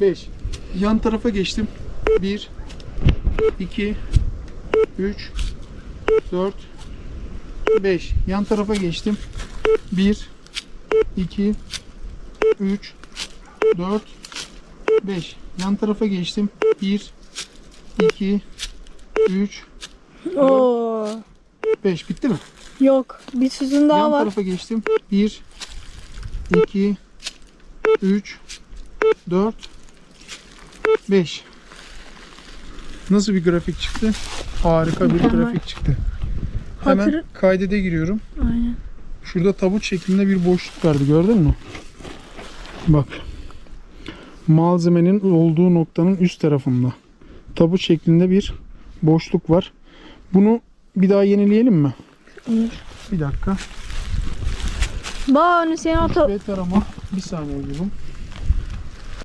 5. Yan tarafa geçtim. 1 2 3 4 5. Yan tarafa geçtim. 1 2 3 4 5. Yan tarafa geçtim. 1 2 3 Oo. 5. Bitti mi? Yok. Bir sütun daha Yan var. tarafa geçtim. 1 2 3 4 5 Nasıl bir grafik çıktı? Harika bir grafik çıktı. Hemen Hatır- kaydede giriyorum. Aynen. Şurada tabut şeklinde bir boşluk verdi gördün mü? Bak. Malzemenin olduğu noktanın üst tarafında. Tabut şeklinde bir boşluk var. Bunu bir daha yenileyelim mi? Olur. Bir dakika. Bak onu senin o ta- Ve tarama bir saniye buldum.